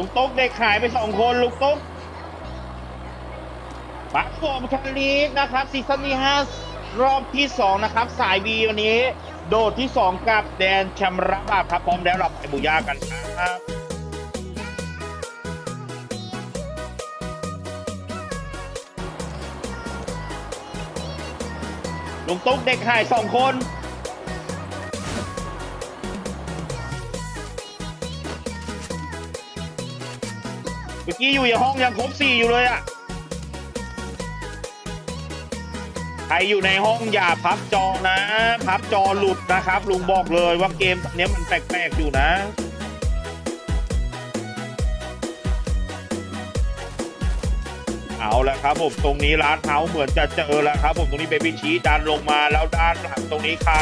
ลุงตุ๊กเด็กหายไปสองคนลุงตุ๊กบัคโฟมแคลีกนะครับซีซั่นที่ห้ารอบที่สองนะครับ สายบีวันนี้ โดดที่สองกับแดนแชมระบาครับพร้อมแล้วเราไปบูยากันครับลุงตุ๊กเด็กหายสองคน มื่อกี้อยู่ในห้องยังครบสี่อยู่เลยอะใครอยู่ในห้องอย่าพับจอนะ พับจอหลุดนะครับ ลุงบอกเลยว่าเกมเนี้ยมันแปลกๆอยู่นะเอาละครับผมตรงนี้ร้านเฮาเหมือนจะเจอแล้วครับผมตรงนี้เบบี้ชีดันลงมาแล้วด้านหลังตรงนี้ใคร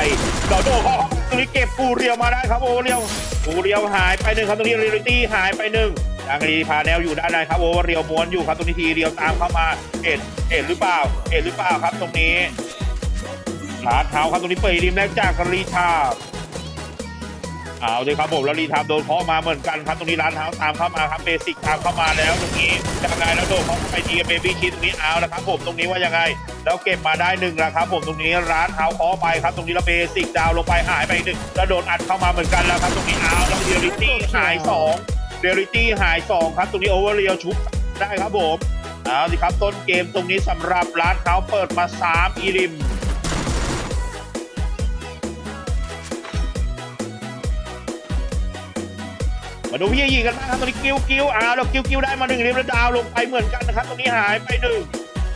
เราโดนเขาตรงนี้เก็บปูเรียวมาได้ครับโอเรียวปูเรียวหายไปหนึ่งครับตรงนี้เรียลิตี้หายไปหนึ่ง ยังดีพาแนวอยู่ด้านในครับโอเรียวม้วนอยู่ครับตรงนี้ทีเรียวตามเข้ามาเอ็ดเอ็ดหรือเปล่า เอ็ดหรือเปล่าครับตรงนี้ร้านเฮาครับตรงนี้เปิดริมแรกจากรีชาร์ดเอาเลยครับผมแล้วรีทามโดนเคาะมาเหมือนกันครับตรงนี้ร้านเท้าตามเข้ามาครับเบสิกตามเข้ามาแล้วตรงนี้ยังไงแล้วโดนเคาะไปทีเบบี้ชีตรงนี้เอาแล้วครับผมตรงนี้ว่ายังไง แล้วเก็บมาได้หนึ่งแล้วครับผมตรงนี้ร้านเท้าเคาะไปครับ ตรงนี้แล้วเบสิกดาวลงไปหายไปหนึ่งแล้วโดนอัดเข้ามาเหมือนกันแล้วครับตรงนี้เอาแล้วเรียลิตี้หายสอง เรียลิตี้หายสองครับ ตรงนี้โอเวอร์เรียลชุบได้ครับผมเอาสิครับต้นเกมตรงนี้สำหรับร้านเขาเปิดมาสามอีริมมาดูพี่ยิงกันบ้างครับตรงนี้กิ้วกิ้วอ้าวแล้วกิ้วกิ้วได้มาหนึ่งรียบแล้วดาวลงไปเหมือนกันนะครับ ตรงนี้หายไปหนึ่ง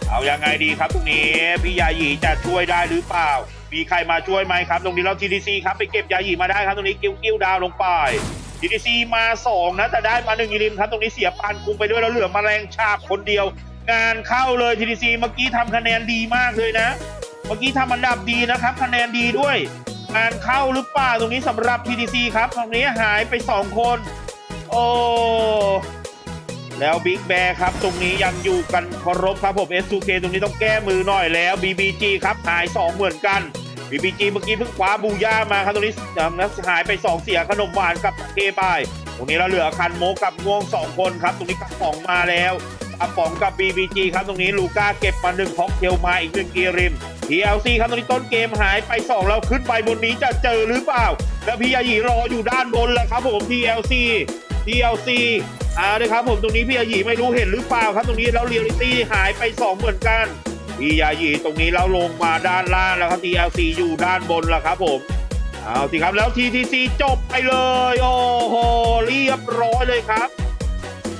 เอายังไงดีครับตรงนี้พี่ยาหยีจะช่วยได้หรือเปล่า มีใครมาช่วยไหมครับ ตรงนี้เรา TDC ครับไปเก็บยาหยีมาได้ครับตรงนี้กิ้วกิ้วดาวลงไป TDC มาสองนะ แต่ได้มาหนึ่งอีริมครับ ตรงนี้เสียปานคุมไปด้วยแล้วเหลือแมลงชาบคนเดียว งานเข้าเลย TDC เมื่อกี้ทำคะแนนดีมากเลยนะ เมื่อกี้ทำอันดับดีนะครับคะแนนดีด้วย งานเข้าหรือเปล่าตรงนี้สำหรับ TDC ครับ ตรงนี้หายไปสองคน โอ้แล้วบิ๊กแบร์ครับ ตรงนี้ยังอยู่กันครพครับผม S2K ตรงนี้ต้องแก้มือหน่อยแล้ว BBG ครับหาย 2 เหมือนกัน BBG เมื่อกี้เพิ่งคว้าบูย่ามาครับตรงนี้นะหายไป 2 เสียขนมหวานกับเคไป ตรงนี้เราเหลือคันโมกับง่วง 2 คนครับ ตรงนี้กระป๋องมาแล้วกระป๋องกับ BBG ครับตรงนี้ลูก้าเก็บมา1ค็อกเทลมาอีก1กีริม TLC ครับตรงนี้ต้นเกมหายไป2แล้วขึ้นไปบนนี้จะเจอหรือเปล่า แล้วพี่ยายีรออยู่ด้านบนแล้วครับผม TLC TLC อ่าเลยครับผมตรงนี้พี่ยายีไม่รู้เห็นหรือเปล่าครับตรงนี้แล้วเรียลิตี้หายไป 2 เหมือนกัน พี่ยายีตรงนี้แล้วลงมาด้านล่างแล้วครับ TLC อยู่ด้านบนแล้วครับผมเอาสิครับแล้ว TTC จบไปเลย โอ้โหเรียบร้อยเลยครับ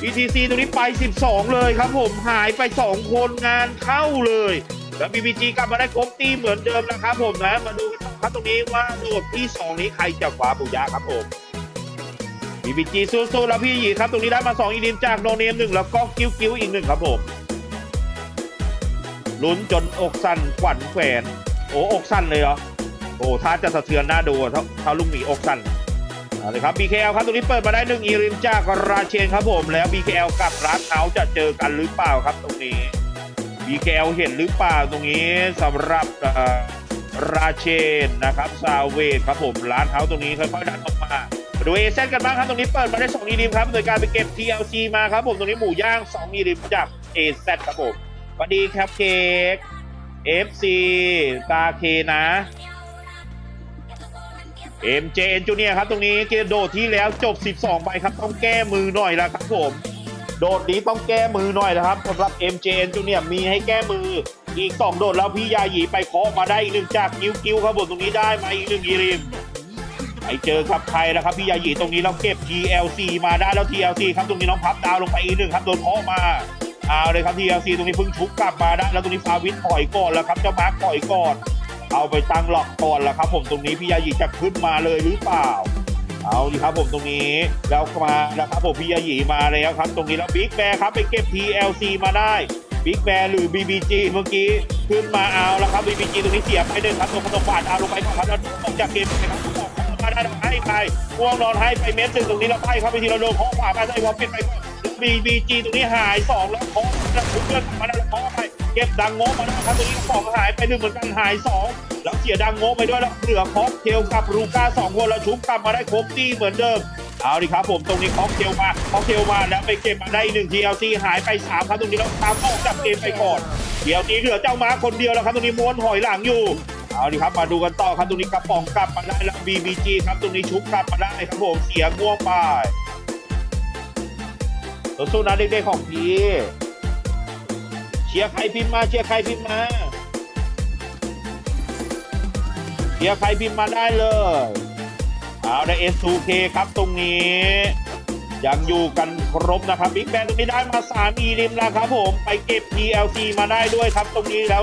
TTC ตรงนี้ไป 12 เลยครับผมหายไป 2 คนงานเข้าเลย แล้ว BBG กลับมาได้ครบทีเหมือนเดิมนะครับผมนะมาดูกันต่อครับตรงนี้ว่าโดดที่ 2 นี้ใครจะคว้าปุยะครับผม BBG สู้ๆแล้วพี่หยีครับ ตรงนี้ได้มา 2 อีดิมจากโนเนมหนึ่งแล้วก็กิ้วกิ้วอีกหนึ่งครับผม ลุ้นจนอกสั่นขวัญแขวนโอ้อกสั่นเลยเหรอโอ้ถ้าจะสะเทือนหน้าดูอะถ้าถ้าลุงหมีอกสั่นเอาเลยครับ BKL ครับตรงนี้เปิดมาได้หนึ่งอีริมจากราเชนครับผมแล้ว BKL กับรัสเฮาจะเจอกันหรือเปล่าครับตรงนี้ BKL เห็นหรือเปล่าตรงนี้สำหรับราเชนนะครับซาเวทครับผมร้านเฮาตรงนี้ค่อยๆดันออกมาดูเอเซนกันบ้างครับตรงนี้เปิดมาได้2อีริมครับโดยการไปเก็บ TLC มาครับผมตรงนี้หมูย่าง2อีริมจากเอเซครับผม วัสดีครับเค้ก FC ตาเคนะ MJN Junior ครับ ตรงนี้เกโดดที่แล้วจบ 12ไปครับ ต้องแก้มือหน่อยแล้วครับผม โดดนี้ต้องแก้มือหน่อยนะครับสำหรับ MJN Junior มีให้แก้มืออีก 2 โดดแล้วพี่ยาหยีไปเคาะมาได้อีกหนึ่งจากกิ้วกิ้วครับผมตรงนี้ได้มาอีกหนึ่งยีริมไปเจอกับใครนะครับพี่ยาหยีตรงนี้เราเก็บ TLC มาได้แล้ว TLC ครับตรงนี้น้องพับดาวลงไปอีกหนึ่งครับโดนเคาะมา เอาเลยครับ TLC ตรงนี้เพิ่งชุบกลับมาได้แล้วตรงนี้ฟาวิทถอยก่อนแล้วครับเจ้ามาร์คถอยก่อนเอาไปตั้งหลอกก่อนแล้วครับ ผมตรงนี้พี่ยาหยีจะขึ้นมาเลยหรือเปล่า เอาดีครับผมตรงนี้แล้วมาแล้วครับผมพี่ยาหยีมาแล้วครับ ตรงนี้แล้วบิ๊กแบร์ครับไปเก็บ TLC มาได้บิ๊กแบร์หรือ BBG เมื่อกี้ขึ้นมาเอาแล้วครับ BBG ตรงนี้เสียบไปหนึ่งครับตรงขนมบาดเอาลงไปก่อนครับแล้วออกจากเกมไปครับออกมาได้ให้ไปพ่วงนอนให้ไปเมตรหนึ่งตรงนี้เราให้ครับไปทีเราโดนข้อขวามาได้วอลเป็นไปก่อน BBG ตรงนี้หายสองแล้วเคาะแล้วทุกเพื่อนมาได้แล้วเคาะไปเก็บดังโง่มาได้ครับตรงนี้สองหายไปหนึ่งเหมือนกันหายสองแล้วเสียดังโง่ไปด้วยแล้วเหลือคอสเทลกับรูก้าสองคนแล้วชุบกลับมาได้ครบตีเหมือนเดิมเอาดิครับผมตรงนี้ค็อกเทลมาค็อกเทลมาแล้วไปเก็บมาได้หนึ่ง TLC หายไปสามครับตรงนี้แล้วตามออกจากเกมไปก่อนเดี๋ยวนี้เหลือเจ้าม้าคนเดียวแล้วครับตรงนี้ม้วนหอยหลังอยู่เอาดิครับมาดูกันต่อครับตรงนี้กระป๋องกลับมาได้แล้ว BBG ครับตรงนี้ชุบกลับมาได้ครับผมเสียง่วงไป สู้ๆนะเด็กๆของพี่เชียร์ใครพิมพ์มา เชียร์ใครพิมพ์มาเชียร์ใครพิมพ์มาได้เลยเอาได้ S2K ครับตรงนี้ยังอยู่กันครบนะครับบิ๊กแบนตรงนี้ได้มา3 e ริมแล้วครับผมไปเก็บ PLC มาได้ด้วยครับตรงนี้แล้ว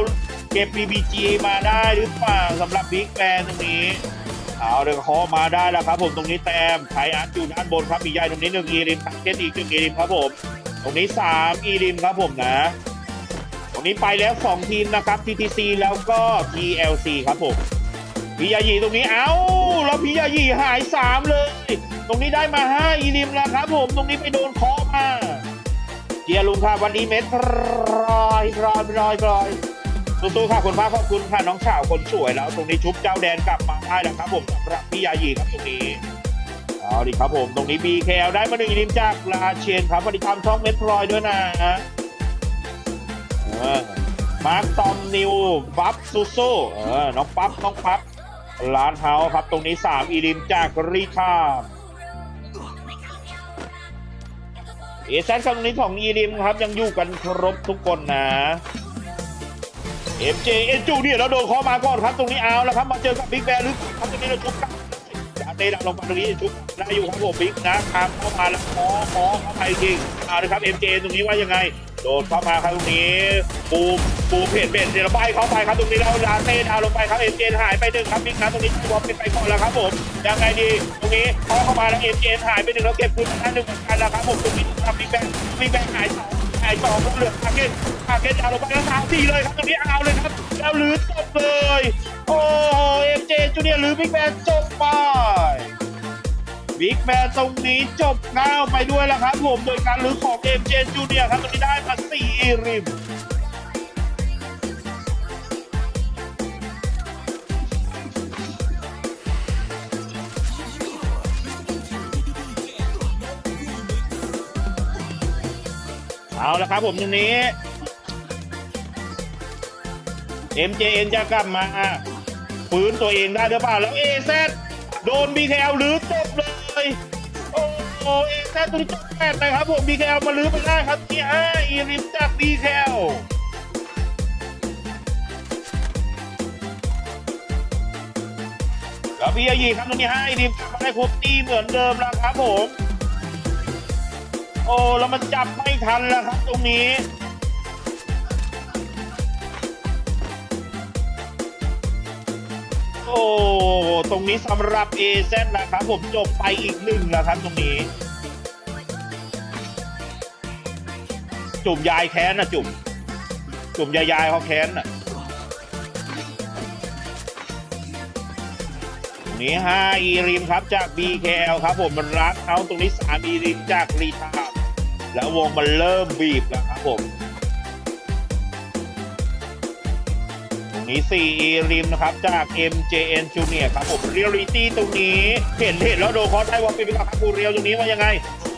เก็บ BBG มาได้หรือเปล่าสำหรับบิ๊กแบนตรงนี้ เอาเดี๋ยวคอมาได้แล้วครับผมตรงนี้แต้มไทยอาร์ตอยู่ด้านบนครับมีใหญ่ตรงนี้หนึ่งอีริมทักเกตอีกหนึ่งอีริมครับผม ตรงนี้3อีริมครับผมนะ ตรงนี้ไปแล้ว2ทีมนะครับ TTC แล้วก็ TLC ครับผมพิยายีตรงนี้เอ้าแล้วพิยายีหาย3เลย ตรงนี้ได้มา5อีริมแล้วครับผมตรงนี้ไปโดนเคอมาเจียร์ลุงค่ะวันนี้เม็ดรอยรอยรอยรอย สู้ๆค่ะคุณพระขอบคุณค่ะน้องสาวคนสวยแล้ว ตรงนี้ชุบเจ้าแดนกลับมาได้แล้วครับผมสำหรับพิยายีครับตรงนี้เอาดิครับผมตรงนี้ BKL ได้มาหนึ่งอีลิมจากลาเชนครับสวัสดีครับช่องเม็ดพลอยด้วยนะเออมาร์คตอมนิวปั๊บซูโซเออน้องปั๊บน้องปั๊บร้านเฮาครับตรงนี้ 3 อีลิมจากรีทามเอเซนครับตรงนี้ของอีลิมครับยังอยู่กันครบทุกคนนะ MJ เอ็นจูเนี่ยแล้วโดนเคอมาก่อนครับตรงนี้เอาแล้วครับมาเจอกับบิ๊กแบร์หรือครับตรงนี้เราชุบกันอย่าเตะดักลงมาตรงนี้ชุบได้อยู่ครับผมบิ๊กนะครับเข้ามาแล้วคอคอเข้าไปจริงเอาเลยครับ MJ ตรงนี้ว่ายังไง โดนเข้ามาครับตรงนี้ปูปูเพจเบนเดี๋ยวเราใบเข้าไปครับตรงนี้แล้วลาเต้ดาวลงไปครับ MJ หายไปหนึ่งครับบิ๊กนะตรงนี้ตัวเป็นไปก่อนแล้วครับผมยังไงดี ตรงนี้เข้าเข้ามาแล้ว MJ หายไปหนึ่งแล้วเก็บคืนมาหนึ่งเหมือนกันแล้วครับผมตรงนี้ครับบิ๊กแบงบิ๊กแบงหายสอง หายสองเหลือคาเกนคาเกนดาวลงไปแล้วสามสี่เลยครับตรงนี้เอาเลยครับ แล้วลือจบเลย โอ้เอ็มเจจูเนียร์หรือบิ๊กแมนจบไปบิ๊กแมนตรงนี้จบเก้าไปด้วยแล้วครับผมโดยการลือของเอ็มเจจูเนียร์ครับตรงนี้ได้มาสี่ริม เอาละครับผมตรงนี้ MJN จะกลับมาฟื้นตัวเองได้หรือเปล่าแล้ว AZ โดน BKL ลื้อจบเลยโอ้โห AZ ตัวนี้จบแปดนะครับผม BKL มาลื้อไปได้ครับที่ห้าอีริมจาก BKL แล้วพี่อายีครับตรงนี้ให้ทีมกลับมาได้ครบตีเหมือนเดิมแล้วครับผม อ้แล้วมันจับไม่ทันแล้วครับตรงนี้ โอ้ตรงนี้สำหรับ a อซนนะครับผมจบไปอีกหนึ่งแล้วครับตรงนี้ จุ่มยายแค้นนะจุ่มจุ่มยายยายเขาแค้นน่ะตรงนี้5อีริมครับจาก BKL ครับผมมันรักเขาตรงนี้3อีริมจากรีทา แล้ววงมันเริ่มบีบแล้วครับผมตรงนี้4อีริมนะครับจาก MJN Junior ครับผมเรียลลิตี้ตรงนี้ เห็นเห็นแล้วโดนคอได้ว่าเป็นไปกับคัปูเรียวตรงนี้ว่ายังไง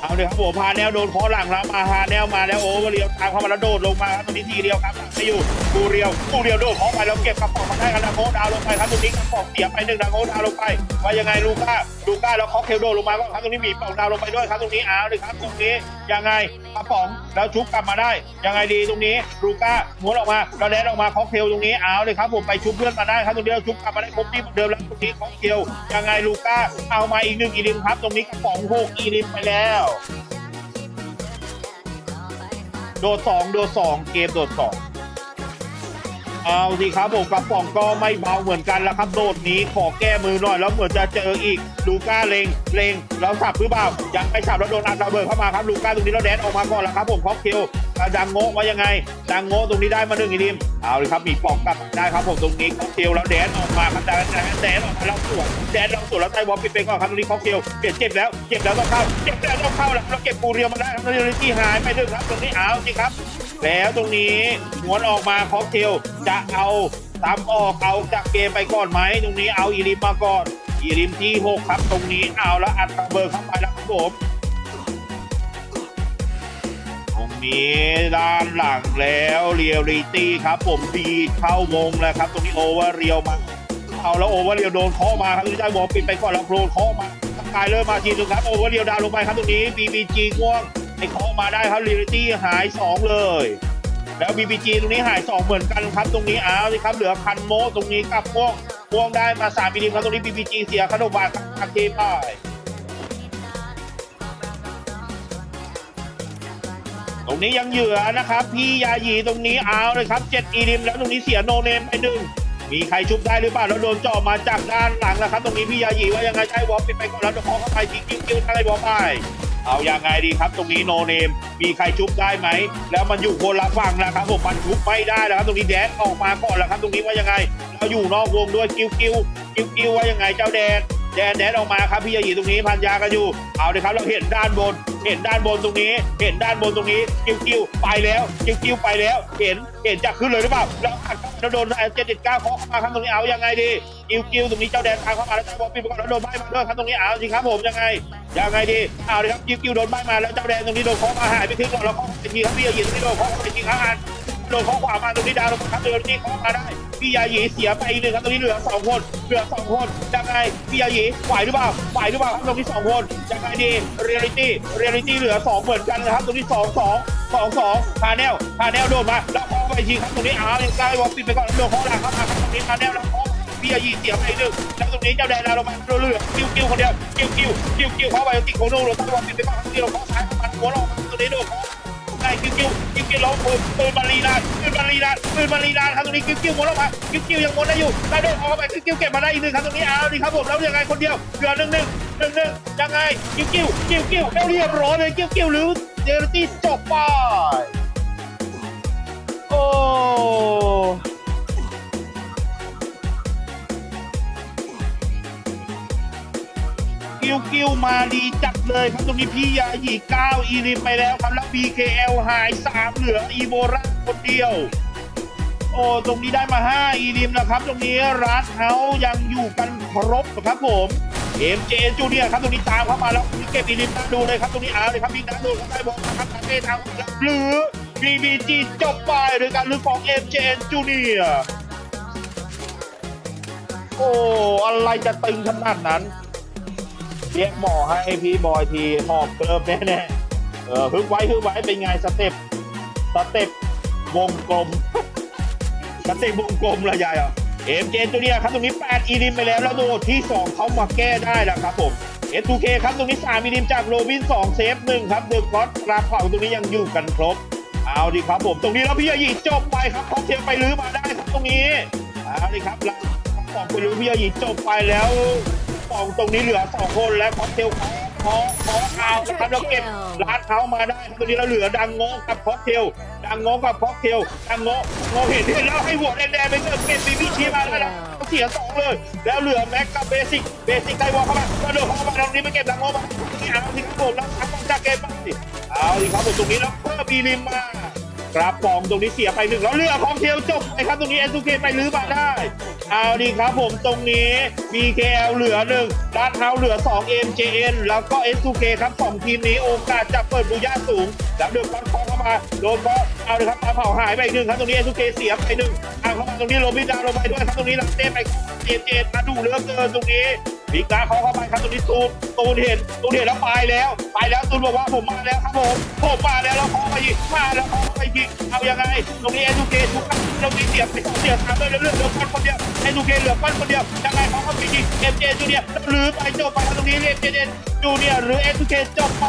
เอาเลยครับผมพาแนวโดนคอหลังแล้วมาพาแนวมาแล้วโอ้เรียวตามเข้ามาแล้วโดดลงมาครับตรงนี้ทีเดียวครับไม่อยู่กูเรียวกูเรียวโดดเข้าไปแล้วเก็บกระป๋องมาได้กันนะโคดาวลงไปครับตรงนี้กระป๋องเสียไปหนึ่งนะโคดาวลงไปว่ายังไงลูก้าลูก้าแล้วคอกเคลโดดลงมาก็ครับตรงนี้มีป่องดาวลงไปด้วยครับตรงนี้เอาเลยครับตรงนี้ยังไงกระป๋องแล้วชุบกลับมาได้ยังไงดีตรงนี้ลูก้าม้วนออกมาแล้วแดนออกมาคอกเคลตรงนี้เอาเลยครับผมไปชุบเพื่อนมาได้ครับตรงนี้เราชุบกลับมาได้ครบที่เหมือนเดิมแล้วตรงนี้คอกเคลยังไงลูก้าเอามาอีกหนึ่งอีลิมครับ ตรงนี้กระป๋องหกอีลิมไปแล้วโดดสองโดดสองเกมโดดสองเอาสิครับผมกระป๋องก็ไม่เบาเหมือนกันแล้วครับโดดนี้ขอแก้มือหน่อยแล้วเหมือนจะเจออีกลูก้าเลงเลงแล้วสับหรือเปล่ายังไม่สับแล้วโดนอัดระเบิดเข้ามาครับลูก้าตรงนี้แล้วแดนออกมาก่อนแล้วครับผมคอกคิว ดังโง่ว่ายังไงดังโง่ตรงนี้ได้มาหนึ่งอีทีมเอาเลยครับมีปอกกลับได้ครับผมตรงนี้ค็อกคิวแล้วแดนออกมาครับแดนแดนแดนออกมาแล้วสวนแดนเราสวนแล้วไทบอลปิดไปก่อนครับตรงนี้ค็อกคิวเปลี่ยนเจ็บแล้วเจ็บแล้วต้องเข้าเจ็บแล้วต้องเข้าแล้วเราเก็บปูเรียวมาได้ครับตรงนี้ที่หายไปดึงครับตรงนี้เอาสิครับ แล้วตรงนี้ม้วนออกมาค็อกเทลจะเอาตามออกเอาจากเกมไปก่อนไหมตรงนี้เอาอีริมมาก่อนอีริมที่ 6 ครับตรงนี้เอาแล้วอัดระเบิดเข้าไปแล้วครับผม นี้ด้านหลังแล้วเรียลลิตี้ครับ ผมดีเข้าวงแล้วครับ ตรงนี้โอเวอร์เรียวมาเอาแล้วโอเวอร์เรียวโดนเคาะมาครับตรงนี้ได้บอลปิดไปก่อนแล้วโครนเคาะมาทักทายเริ่มมาทีนึงครับโอเวอร์เรียวดาวลงไปครับตรงนี้ BBG ง่วงไอ้เคาะมาได้ครับเรียลลิตี้หาย 2 เลย แล้ว BBG ตรงนี้หาย 2 เหมือนกันครับ ตรงนี้อ้าวสิครับเหลือคันโมตรงนี้กับม่วงม่วงได้มา3มิลลิครับตรงนี้ BBG เสียขนมบาทครับเทไป รงนี้ยังเหลือนะครับ พี่ยาหยีตรงนี้เอาเลยครับเจ็ดอีริมแล้วตรงนี้เสียโนเนมไปหนึ่งมีใครชุบได้หรือเปล่าแล้วโดนเจ่อมาจากด้านหลังนะครับ ตรงนี้พี่ยาหยีว่ายังไงใช้วอลปิดไปก่อนแล้วจะขอเข้าไปทิ้งกิ้วกิ้วอะไรบอลไปเอายังไงดีครับ ตรงนี้โนเนมมีใครชุบได้ไหม แล้วมันอยู่คนละฝั่งนะครับผมมันชุบไม่ได้แล้วครับ ตรงนี้แดนออกมาก่อนแล้วครับ ตรงนี้ว่ายังไงเราอยู่นอกวงด้วยกิ้วกิ้วกิ้วกิ้วว่ายังไงเจ้าแดน แดนแดนออกมาครับพี่ยายีตรงนี้พันยากันอยู่ เอาเลยครับเราเห็นด้านบน เห็นด้านบนตรงนี้ เห็นด้านบนตรงนี้กิ้วกิ้วไปแล้วกิ้วกิ้วไปแล้ว เห็นเห็นจะขึ้นเลยหรือเปล่าแล้วอัดเข้ามาแล้วโดนเจ็ดเจ็ดเก้าเคาะเข้ามาครับตรงนี้เอายังไงดีกิ้วกิ้วตรงนี้เจ้าแดนทางเข้ามาแล้วเจ้าบอลปิดไปก่อนแล้วโดนใบมาด้วยครับตรงนี้เอาสิครับผมยังไงยังไงดีเอาเลยครับกิ้วกิ้วโดนใบมาแล้วเจ้าแดนตรงนี้โดนเคาะมาหายไปครึ่งก่อนแล้วเคาะไปทีครับพี่ยายีตรงนี้โดนเคาะไปทีครับอันโดนเข้อขวามาตรงนี้ดาวลงมาครับเดินนี่ข้อมาได้ พี่ยาหยีเสียไปอีกหนึ่งครับตรงนี้เหลือสองคนเหลือสองคนยังไงพี่ยาหยีไหวหรือเปล่าไหวหรือเปล่าครับตรงนี้สองคนยังไงดีเรียลิตี้เรียลิตี้เหลือสองเหมือนกันนะครับตรงนี้สองสองสองสองพาแนลพาแนลโดนมาแล้วข้อไปทีครับตรงนี้อ้าวยังใกล้วอลปิดไปก่อนโดนข้อหลังเข้ามาครับตรงนี้พาแนลแล้วข้อพี่ยาหยีเสียไปอีกหนึ่งแล้วตรงนี้เจ้าแดนดาลงมาเหลือกิ้วกิ้วคนเดียวกิ้วกิ้วกิ้วกิ้วเข้าไปติดโคโน่โดนตั้งวอลปิดไปก่อนตรงนี้เราข้อซ้ายเข้ามาหัวลงตรงนี้โดน ได้กิ้วกิ้วกิ้วกิ้วล้มปืนปืนบาลีนาปืนบาลีนาปืนบาลีนาครับตรงนี้กิ้วกิ้วหมดแล้วมากิ้วกิ้วยังหมดได้อยู่ได้โดนออกไปกิ้วกิ้วเก็บมาได้อีกหนึ่งครับตรงนี้เอาดีครับผมแล้วยังไงคนเดียวเหลือหนึ่งหนึ่งหนึ่งหนึ่งยังไงกิ้วกิ้วกิ้วกิ้วแล้วเรียบร้อยเลยกิ้วกิ้วหรือเดลตี้จบไปโอ้ กิ้วมาดีจัดเลยครับตรงนี้พี่ยาหยีเก้าอีริมไปแล้วครับแล้ว BKL หายสามเหลืออีโบราคนเดียว โอ้ตรงนี้ได้มา5อีริมนะครับ ตรงนี้รัสเฮายังอยู่กันครบครับผมเอ็มเจจูเนียครับตรงนี้ตามเข้ามาแล้วมีเก็บอีริมนดูเลยครับตรงนี้เอาเลยครับมีนักดูครับได้บอลนะครับทางเอทางหรือ BBG จบไปโดยการลือของ MJN Junior โอ้ อะไรจะตึงขนาดนั้น เรียกหมอให้พี่บอยทีหอบเกิมแน่ๆเออฮึกไว้ฮึกไว้เป็นไงสเต็ปสเต็ปวงกลมสเต็ปวงกลมละยายอะเอ็มเจตัวเนี้ยครับตรงนี้ 8 อีริมไปแล้วแล้วโดดที่ 2 เขามาแก้ได้แล้วครับผมเอทูเคครับตรงนี้ 3 อีริมจากโรบิน 2 เซฟ1ครับเดอะก็อตราเผาตรงนี้ยังอยู่กันครบ เอาดิครับผมตรงนี้แล้วพี่ยายีจบไปครับเขาเทียมไปลื้อมาได้ครับตรงนี้เอาดิครับแล้วสองไปลื้อพี่ยายีจบไปแล้ว สองตรงนี้เหลือสองคนแล้วค็อกเทลขอขอขอเอานะครับแล้วเก็บร้านเขามาได้ตรงนี้เราเหลือดังโงกับค็อกเทลดังโงกับค็อกเทลดังโงโงเห็นเห็นแล้วให้หัวแดงๆไปเกิดเก็บบีบีชีมาแล้วเขาเสียสองเลย แล้วเหลือแม็กกับเบสิกเบสิกไกวอลเข้ามาก็เดินเข้ามาตรงนี้ไปเก็บดังโงมาตรงนี้เอาที่ครับผมแล้วทั้งจากเกมมาสิเอาดิครับผมตรงนี้แล้วเพิ่มบีริมมา กราฟปองตรงนี้เสียไปหนึ่งแล้วเรือของเทียวจบนะครับตรงนี้เอ k เคไปลื้อมาได้เอาดีครับผมตรงนี้ BKL เหลือหนึ่งด้านเท้าเหลือ 2 MJN แล้วก็ S2K ครับสองทีมนี้โอกาสจะเปิดบูย่าสูง แล้วเดือดฟันคอเข้ามาโดนก็เอาเลยครับตาเผาหายไปหนึ่งครับตรงนี้ S2K เสียไปหนึ่งเอาเข้ามาตรงนี้โรบินดาวลงไปด้วยครับตรงนี้ลังเต้ไป MJN มาดูเหลือเกินตรงนี้ พีกาเขาเข้าไปครับตรงนี้ตูนตูนเห็นตูนเห็นแล้วไปแล้ว ไปแล้วตูนบอกว่าผมมาแล้วครับผมผมมาแล้วแล้วเขาไปยิงมาแล้วเขาไปยิงเอายังไง ตรงนี้ S2K ทุกครั้งตรงนี้เสียไปเสียทางเลยเรื่องเหลือคนคนเดียว S2K เกเหลือคนคนเดียวยังไงเขาก็ไปยิง MJ จูเนียหรือไปจบไปตรงนี้ MJ จูเนียหรือ S2K จบไป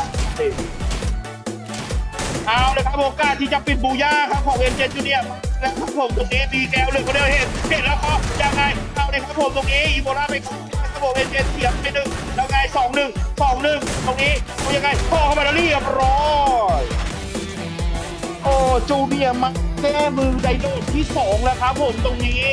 เอาเลยครับโอกาสที่จะปิดบูย่าครับของเอ็นเจจูเนียแล้วครับผมตรงนี้มีแก้วเลยคนเดียวเห็นเห็นแล้วก็ยังไงเอาเลยครับผมตรงนี้อีโบลาไปครับ ผมเอ็นเจเสียบไปหนึ่งแล้วไงสองหนึ่งสองหนึ่งตรงนี้เอายังไงพ่อเข้ามาแล้วเรียบร้อยโอ้จูเนียร์มาแก้มือไดโนที่สองแล้วครับผมตรงนี้